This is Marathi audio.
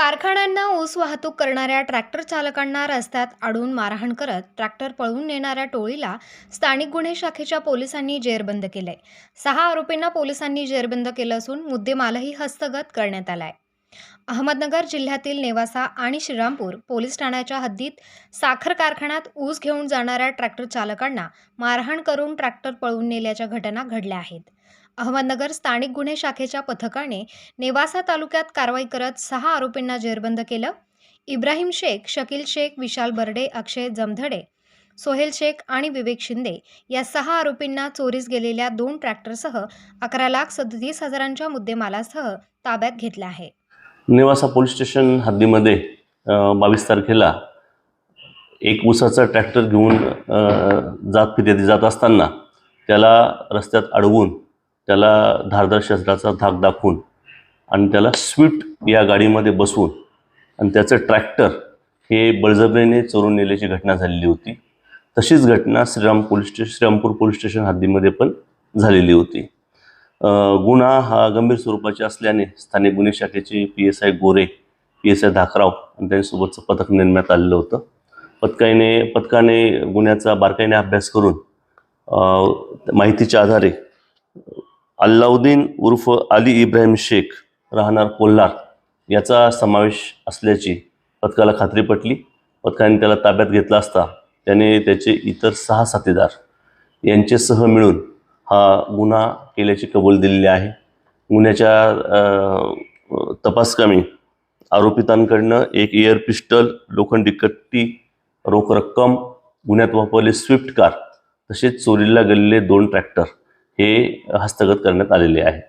कारखान्यांना ऊस वाहतूक करणाऱ्या ट्रॅक्टर चालकांना रस्त्यात अडून मारहाण करत ट्रॅक्टर पळवून नेणाऱ्या टोळीला स्थानिक गुन्हे शाखेच्या पोलिसांनी जेरबंद केलंय. सहा आरोपींना पोलिसांनी जेरबंद केलं असून मुद्देमालही हस्तगत करण्यात आलाय. अहमदनगर जिल्ह्यातील नेवासा आणि श्रीरामपूर पोलीस ठाण्याच्या हद्दीत साखर कारखान्यात ऊस घेऊन जाणाऱ्या ट्रॅक्टर चालकांना मारहाण करून ट्रॅक्टर पळवून नेल्याच्या घटना घडल्या आहेत. अहमदनगर स्थानिक गुन्हे शाखेच्या पथकाने नेवासा तालुक्यात कारवाई करत सहा आरोपींना जेरबंद केलं. इब्राहिम शेख शकील शेख विशाल बर्डे अक्षय जमधडे सोहेल शेख आणि विवेक शिंदे या सहा आरोपींना चोरीस गेलेल्या दोन ट्रॅक्टरसह अकरा लाख सदतीस हजारांच्या मुद्देमालासह ताब्यात घेतला आहे. नेवासा पोलीस स्टेशन हद्दीमध्ये बावीस तारखेला एक ऊसाचा ट्रॅक्टर घेऊन जात फिर्यादी जात असताना त्याला रस्त्यात अडवून त्याला धारदार शस्त्राचा धाक दाखवून आणि त्याला स्विफ्ट या गाडीमध्ये बसवून आणि त्याचं ट्रॅक्टर हे बळजबरीने चोरून नेल्याची घटना झालेली होती. तशीच घटना Shriram police station Shrirampur police station हद्दीमध्ये पण झालेली होती. गुन्हा हा गंभीर स्वरूपाचे असल्याने स्थानिक गुन्हे शाखेचे P S I Gore P S I Dhakrao आणि त्यांच्यासोबतचं पथक नेमण्यात आलेलं होतं. पथकाने पथकाने गुन्ह्याचा बारकाईने अभ्यास करून माहितीच्या आधारे अल्लाउद्दीन उर्फ अली इब्राहिम शेख राहणार कोल्हार याचा समावेश असल्याची पथकाला खात्री पटली. पथकाने त्याला ताब्यात घेतला असता त्याने त्याचे इतर सहा साथीदार यांचेसह मिळून हा गुन्हा केल्याची कबूल दिलेली आहे. गुन्ह्याच्या तपासकामी आरोपितांकडनं एक एअर पिस्टल लोखंडी कट्टी रोख रक्कम गुन्ह्यात वापरले स्विफ्ट कार तसेच चोरीला गेलेले दोन ट्रॅक्टर हे हस्तगत करण्यात आलेले आहे.